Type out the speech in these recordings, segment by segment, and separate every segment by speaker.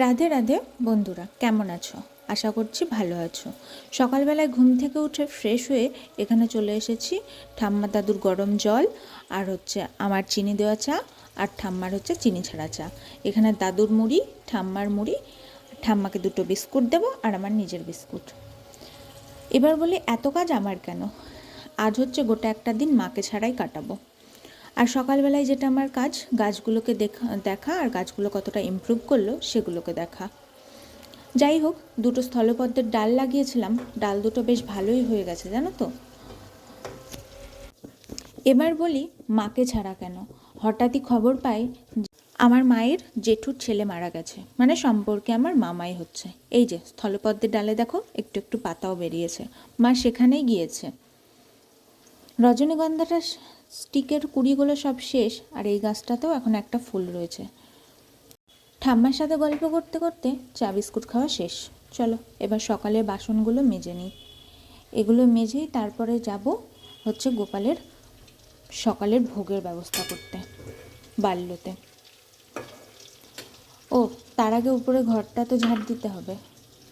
Speaker 1: রাধে রাধে বন্ধুরা, কেমন আছো? আশা করছি ভালো আছো। সকালবেলায় ঘুম থেকে উঠে ফ্রেশ হয়ে এখানে চলে এসেছি ঠাম্মা দাদুর গরম জল, আর হচ্ছে আমার চিনি দেওয়া চা, আর ঠাম্মার হচ্ছে চিনি ছাড়া চা। এখানে দাদুর মুড়ি, ঠাম্মার মুড়ি, ঠাম্মাকে দুটো বিস্কুট দেবো আর আমার নিজের বিস্কুট। এবার বলি, এত কাজ আমার কেন? আজ হচ্ছে গোটা একটা দিন মাকে ছাড়াই কাটাবো। আর সকালবেলায় যেটা আমার কাজ, গাছগুলোকে দেখা দেখা আর গাছগুলো কতটা ইমপ্রুভ করল সেগুলোকে দেখা। যাই হোক, দুটো স্থলপদ্মের ডাল লাগিয়েছিলাম। ডাল দুটো বেশ ভালোই হয়ে গেছে, জানো তো? এবার বলি মাকে ছাড়া কেন? হঠাৎই খবর পাই আমার মায়ের জেঠুর ছেলে মারা গেছে। মানে সম্পর্কে আমার মামাই হচ্ছে। এই যে, স্থলপদ্মের ডালে দেখো, একটু একটু পাতাও বেরিয়েছে। মা সেখানেই গিয়েছে। রজনীগন্ধাটা স্টিকের কুড়িগুলো সব শেষ আর এই গাছটাতেও এখন একটা ফুল রয়েছে। ঠাম্মার সাথে গল্প করতে করতে চা বিস্কুট খাওয়া শেষ। চলো, এবার সকালে বাসনগুলো মেজে নিই। এগুলো মেজেই তারপরে যাব হচ্ছে গোপালের সকালের ভোগের ব্যবস্থা করতে, বাল্যতে। ও, তার আগে উপরে ঘরটা তো ঝাড় দিতে হবে।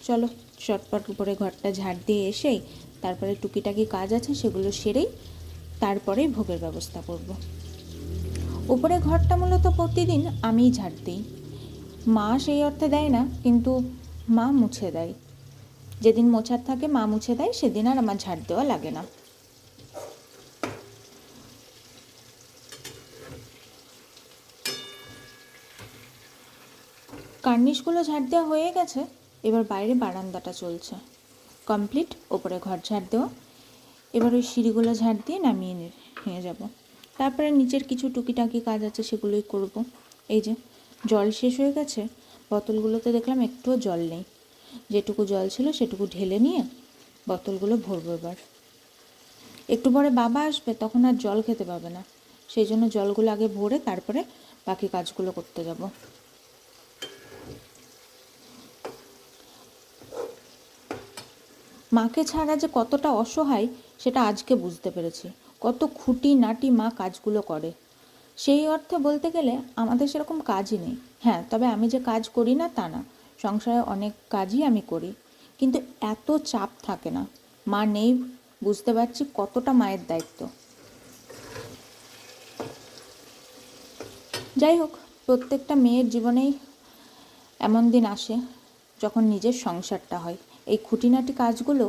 Speaker 1: চলো, চটপট উপরে ঘরটা ঝাড় দিয়ে এসেই তারপরে টুকিটাকি কাজ আছে সেগুলো সেরেই তারপরেই ভোগের ব্যবস্থা করব। উপরে ঘরটা মূলত প্রতিদিন আমিই ঝাড় দিই। মা সেই অর্থে দেয় না, কিন্তু মা মুছে দেয়। যেদিন মোছার থাকে মা মুছে দেয়, সেদিন আর আমার ঝাড় দেওয়া লাগে না। কার্নিশগুলো ঝাড় দেওয়া হয়ে গেছে, এবার বাইরে বারান্দাটা চলছে। কমপ্লিট ওপরে ঘর ঝাড় দেওয়া। এবার ওই সিঁড়িগুলো ঝাড় দিয়ে নামিয়ে নিয়ে যাব। তারপরে নিচের কিছু টুকিটাকি কাজ আছে সেগুলোই করব। এই যে, জল শেষ হয়ে গেছে, বোতলগুলোতে দেখলাম একটুও জল নেই। যেটুকু জল ছিল সেটুকু ঢেলে নিয়ে বোতলগুলো ভরবো এবার। একটু পরে বাবা আসবে, তখন আর জল খেতে পাবে না। সেই জন্য জলগুলো আগে ভরে তারপরে বাকি কাজগুলো করতে যাব। মাকে ছাড়া যে কতটা অসহায়, সেটা আজকে বুঝতে পেরেছি। কত খুঁটি নাটি মা কাজগুলো করে। সেই অর্থে বলতে গেলে, আমাদের সেরকম কাজই নেই। হ্যাঁ তবে আমি যে কাজ করি না, তা না। সংসারে অনেক কাজই আমি করি। কিন্তু এত চাপ থাকে না। মা নেই, বুঝতে পারছি কতটা মায়ের দায়িত্ব। যাই হোক, প্রত্যেকটা মেয়ের জীবনেই এমন দিন আসে, যখন নিজের সংসারটা হয়। এই খুঁটিনাটি কাজগুলো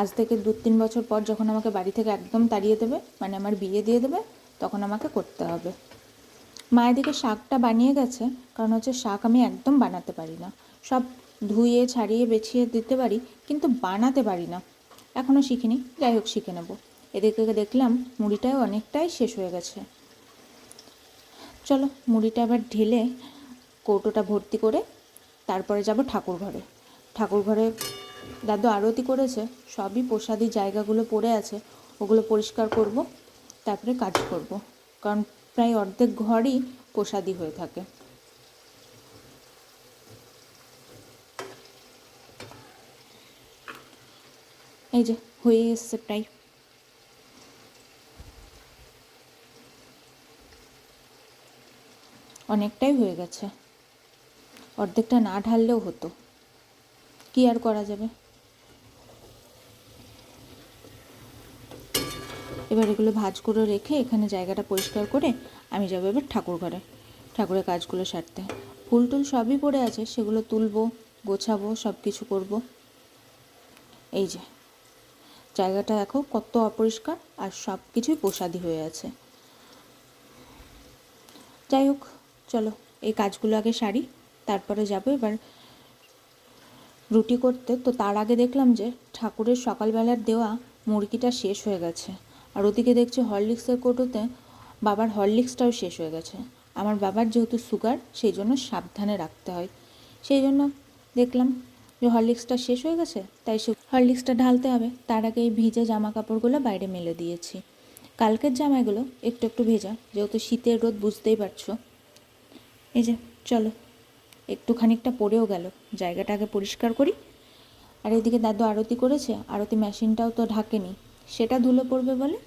Speaker 1: আজ থেকে দু তিন বছর পর যখন আমাকে বাড়ি থেকে একদম তাড়িয়ে দেবে মানে আমার বিয়ে দিয়ে দেবে, তখন আমাকে করতে হবে। মায়ের দিকে শাকটা বানিয়ে গেছে, কারণ হচ্ছে শাক আমি একদম বানাতে পারি না। সব ধুয়ে, ছাড়িয়ে, বেছিয়ে দিতে পারি, কিন্তু বানাতে পারি না। এখনও শিখিনি, যাই হোক শিখে নেব। এদিকে দেখলাম মুড়িটাও অনেকটাই শেষ হয়ে গেছে। চলো মুড়িটা আবার ঢেলে কৌটোটা ভর্তি করে তারপরে যাব ঠাকুর ঘরে ঠাকুর ঘরে দাদু আরতি করেছে, সবই প্রসাদি জায়গাগুলো পড়ে আছে, ওগুলো পরিষ্কার করব, তারপরে কাজ করব। কারণ প্রায় অর্ধেক ঘরই প্রসাদি হয়ে থাকে। এই যে, হয়ে এসছে প্রায়। অনেকটাই হয়ে গেছে। অর্ধেকটা না ঢাললেও হতো। কি আর করা যাবে? এবার এগুলো ভাজ করে রেখে এখানে জায়গাটা পরিষ্কার করে আমি যাব এবার ঠাকুর ঘরে। ঠাকুরের কাজগুলো সারতে। ফুল টুল সবই পড়ে আছে, সেগুলো তুলবো, গোছাবো সব কিছু করব। এই যে, জায়গাটা দেখো কত অপরিষ্কার আর সব কিছুই প্রসাদি হয়ে আছে। যাই হোক, চলো এই কাজগুলো আগে সারি, তারপরে যাব এবার রুটি করতে, তো তার আগে দেখলাম যে ঠাকুরের সকালবেলার দেওয়া মুরগিটা শেষ হয়ে গেছে। আর ওদিকে দেখছি হরলিক্সের কৌটোতে বাবার হরলিক্সটাও শেষ হয়ে গেছে। আমার বাবার যেহেতু সুগার, সেই জন্য সাবধানে রাখতে হয়। সেই জন্য দেখলাম যে হরলিক্সটা শেষ হয়ে গেছে, তাই সে হরলিক্সটা ঢালতে হবে। তার আগে এই ভিজে জামা কাপড়গুলো বাইরে মেলে দিয়েছি। কালকের জামাগুলো একটু একটু ভেজা, যেহেতু শীতের রোদ, বুঝতেই পারছ। এই যে, চলো। একটু খানিকটা পড়েও গেল। জায়গাটা আগে পরিষ্কার করি। আর এদিকে দাদু আরতি করেছে, আরতি মেশিনটাও তো ঢাকেনি। সেটা ধুলো পড়বে বলে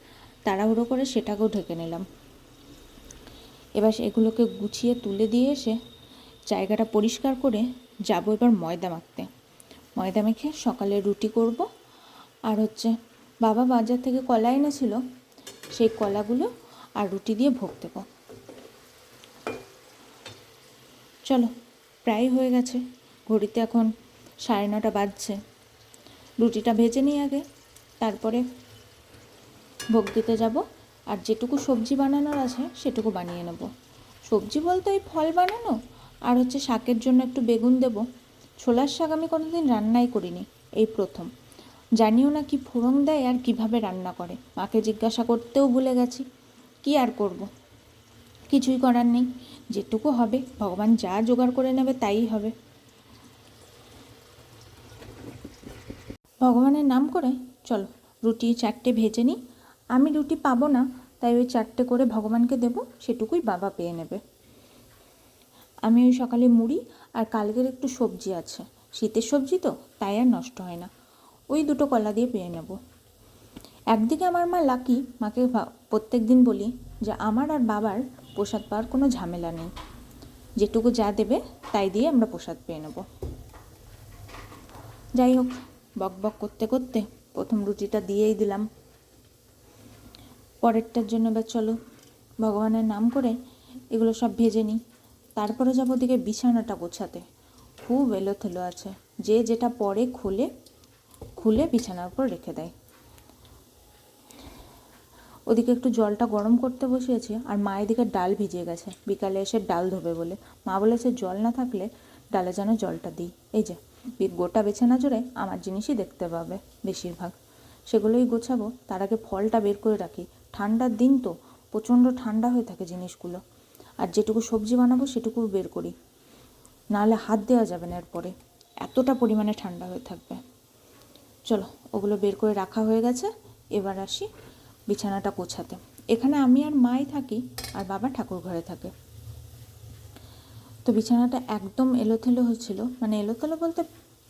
Speaker 1: তাড়াহুড়ো করে সেটাকেও ঢেকে নিলাম। এবার এগুলোকে গুছিয়ে তুলে দিয়ে এসে জায়গাটা পরিষ্কার করে যাব এবার ময়দা মাখতে। ময়দা মেখে সকালে রুটি করব। আর হচ্ছে বাবা বাজার থেকে কলা এনেছিল, সেই কলাগুলো আর রুটি দিয়ে ভোগ দেবো। চলো। প্রায় হয়ে গেছে। ঘড়িতে এখন সাড়ে নটা বাজছে। রুটিটা ভেজে নিই আগে। তারপরে ভোগ দিতে যাব। আর যেটুকু সবজি বানানোর আছে, সেটুকু বানিয়ে নেব। সবজি বলতে ওই ফল বানানো? আর হচ্ছে শাকের জন্য একটু বেগুন দেব। ছোলার শাক আমি কোনোদিন রান্নাই করিনি, এই প্রথম। জানিও না কি ফোড়ন দেয় আর কীভাবে রান্না করে। মাকে জিজ্ঞাসা করতেও ভুলে গেছি। কি আর করব? কিছুই করার নেই। যেটুকু হবে, ভগবান যা জোগাড় করে নেবে তাই হবে। ভগবানের নাম করে, চলো, রুটি চারটে ভেজে নিই। আমি রুটি পাবো না, তাই ওই চারটে করে ভগবানকে দেব, সেটুকুই বাবা পেয়ে নেবে। আমি ওই সকালে মুড়ি আর কালকের একটু সবজি আছে। শীতের সবজি তো, তাই আর নষ্ট হয় না। ওই দুটো কলা দিয়ে পেয়ে নেব। একদিকে আমার মা লাকি, মাকে প্রত্যেক দিন বলি যে, আমার আর বাবার প্রসাদ পাওয়ার কোনো ঝামেলা নেই। যেটুকু যা দেবে তাই দিয়ে আমরা প্রসাদ পেয়ে নেব। যাই হোক, বক বক করতে করতে প্রথম রুটিটা দিয়েই দিলাম। পরেরটার জন্য এবার চলো, ভগবানের নাম করে এগুলো সব ভেজে নিই। তারপরে যাব ওদিকে বিছানাটা গোছাতে। খুব এলোথেলো আছে। যে যেটা পরে খুলে খুলে বিছানার উপর রেখে দেয়। ওদিকে একটু জলটা গরম করতে বসিয়েছি আর মা এদিকে ডাল ভিজিয়ে গেছে। বিকালে এসে ডাল ধোবে বলে। মা বলেছে জল না থাকলে ডালে যেন জলটা দিই। এই যে গোটা বিছানা জুড়ে আমার জিনিসই দেখতে পাবে বেশিরভাগ। সেগুলোই গোছাবো। তার আগে ফলটা বের করে রাখি। ঠান্ডার দিন তো, প্রচণ্ড ঠান্ডা হয়ে থাকে জিনিসগুলো। আর যেটুকু সবজি বানাবো সেটুকু বের করি। নাহলে হাত দেওয়া যাবে না এরপরে। এতটা পরিমাণে ঠান্ডা হয়ে থাকবে। চলো, ওগুলো বের করে রাখা হয়ে গেছে। এবার আসি বিছানাটা গোছাতে। এখানে আমি আর মাই থাকি, আর বাবা ঠাকুর ঘরে থাকে। তো বিছানাটা একদম এলোথেলো হচ্ছিল। মানে এলোথেলো বলতে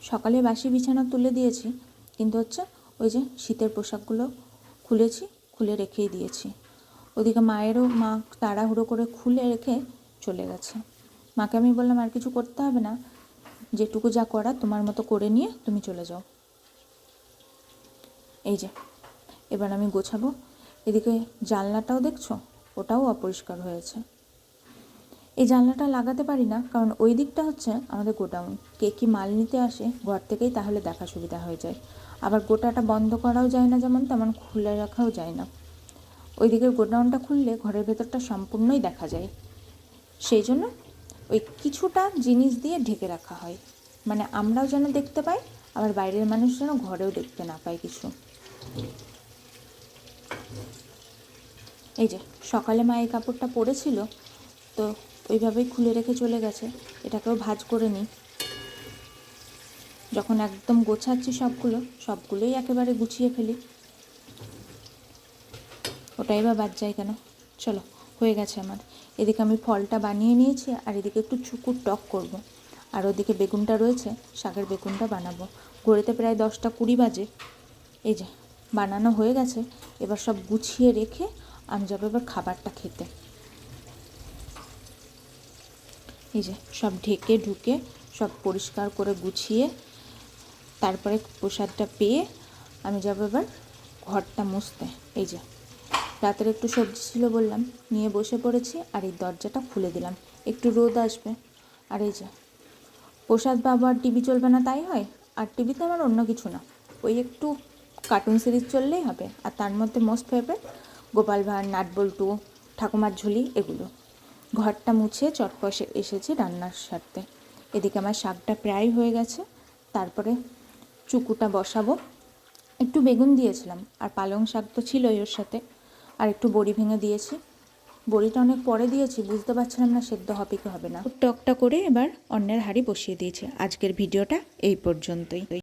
Speaker 1: সকালে বাসি বিছানা তুলে দিয়েছি, কিন্তু হচ্ছে ওই যে শীতের পোশাকগুলো খুলেছি, খুলে রেখেই দিয়েছি। ওদিকে মায়েরও মা তাড়াহুড়ো করে খুলে রেখে চলে গেছে। মাকে আমি বললাম, আর কিছু করতে হবে না, যেটুকু যা করা তোমার মতো করে নিয়ে তুমি চলে যাও। এই যে এবার আমি গোছাবো। এদিকে জানলাটাও দেখছ? ওটাও অপরিষ্কার হয়েছে। এই জানলাটা লাগাতে পারি না, কারণ ওই দিকটা হচ্ছে আমাদের গোডাউন। কে কী মাল নিতে আসে ঘর থেকেই তাহলে দেখা সুবিধা হয়ে যায়। আবার গোটাটা বন্ধ করাও যায় না যেমন তেমন খুলে রাখাও যায় না। ওই দিকের গোডাউনটা খুললে ঘরের ভেতরটা সম্পূর্ণই দেখা যায়। সেই জন্য ওই কিছুটা জিনিস দিয়ে ঢেকে রাখা হয়। মানে আমরাও যেন দেখতে পাই, আবার বাইরের মানুষ যেন ঘরেও দেখতে না পায় কিছু। এই যে, সকালে মা এই কাপড়টা পরেছিল তো ওইভাবেই খুলে রেখে চলে গেছে। এটাকেও ভাজ করে নিই। যখন একদম গোছাচ্ছি সবগুলো, সবগুলোই একেবারে গুছিয়ে ফেলি। ওটাই বা বাদ যায় কেন? চলো, হয়ে গেছে আমার। এদিকে আমি ফলটা বানিয়ে নিয়েছি, আর এদিকে একটু চুকুর টক করব। আর ওদিকে বেগুনটা রয়েছে, শাকের বেগুনটা বানাবো। ঘড়িতে প্রায় দশটা কুড়ি বাজে। এই যে বানানো হয়ে গেছে, এবার সব গুছিয়ে রেখে আমি যাব এবার খাবারটা খেতে। এই যে, সব ঢেকে ঢুকে সব পরিষ্কার করে গুছিয়ে তারপরে প্রসাদটা পেয়ে আমি যাব এবার ঘরটা মুছতে। এই যে, রাতের একটু সবজি ছিল বললাম, নিয়ে বসে পড়েছি আর এই দরজাটা খুলে দিলাম। একটু রোদ আসবে। আর এই যে, প্রসাদ বাবু আর টিভি চলবে না তাই হয়? আর টিভিতে আমার অন্য কিছু না। ওই একটু কার্টুন সিরিজ চললেই হবে। আর তার মধ্যে most favourite Gopal Bhar nut bolt Thakumar Jhuli, এগুলো। ঘরটা মুছে চটপসে এসেছি রান্নার সারতে। এদিকে আমার শাকটা প্রায় হয়ে গেছে। তারপরে চুকুটা বসাবো। একটু বেগুন দিয়েছিলাম, আর পালং শাক তো ছিলই ওর সাথে। আর একটু বড়ি ভেঙে দিয়েছি। বড়িটা অনেক পরে দিয়েছি, বুঝতে পারছিলাম না সেদ্ধ হবে কি হবে না। টকটা করে এবার অন্যের হাঁড়ি বসিয়ে দিয়েছি। আজকের ভিডিওটা এই পর্যন্তই।